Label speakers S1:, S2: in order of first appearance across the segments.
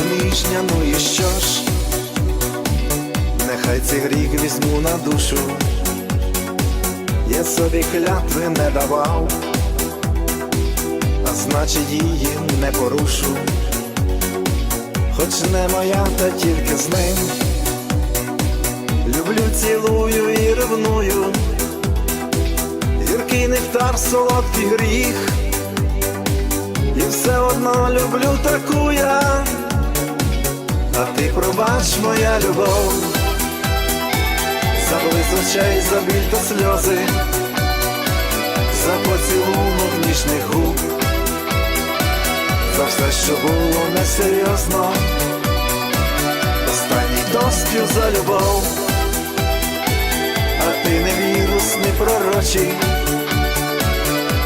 S1: проміжня, ну і що ж, нехай цей гріх візьму на душу, я собі клятви не давав, а значить її не порушу, хоч не моя, та тільки з ним. Люблю, цілую і ревную, гіркий нектар, солодкий гріх. І все одно люблю таку а ти пробач моя любов, за очей, за біль та сльози, за поцілунок ніжних губ, за все, що було несерйозно, останній доспів за любов, а ти не вірус, не пророчий,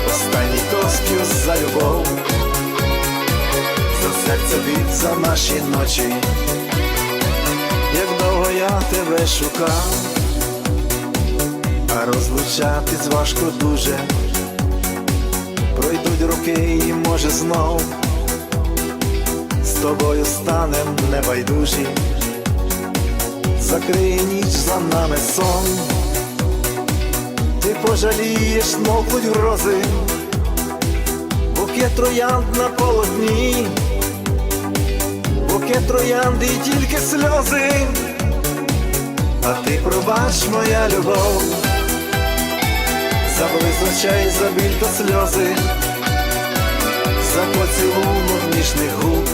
S1: останній доспів за любов серце бід за наші ночі, як довго я тебе шукав, а розлучатись важко дуже, пройдуть роки і може знов з тобою станем небайдужі, закриє ніч за нами сон, ти пожалієш, мовуть грози. Букет троянд на полотні, букет троянд і тільки сльози, а ти пробач моя любов, за очей, за біль та сльози, за поцілунок ніжних губ,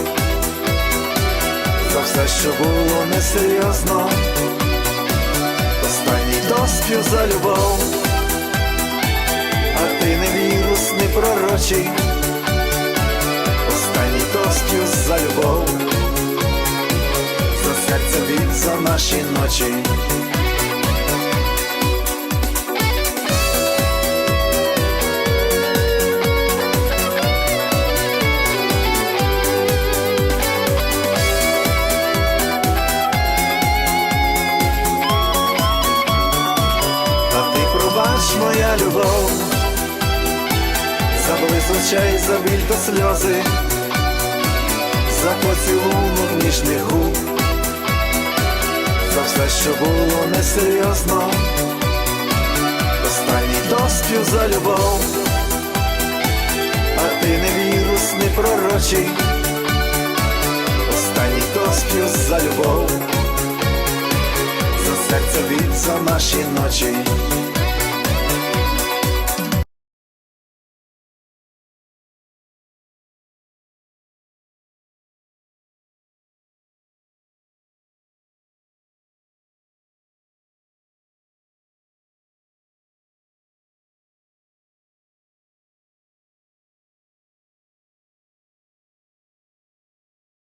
S1: за все, що було несерйозно, останній доспів за любов. А ти не вірус, не пророчий, за наші ночі. Моя любов, за близь очей, за біль та сльози, за поцілунок ніжних губ, все, що було несерйозно, останній доспів за любов, а ти не вірус, не пророчий, останній доспів за любов, за серце за наші ночі.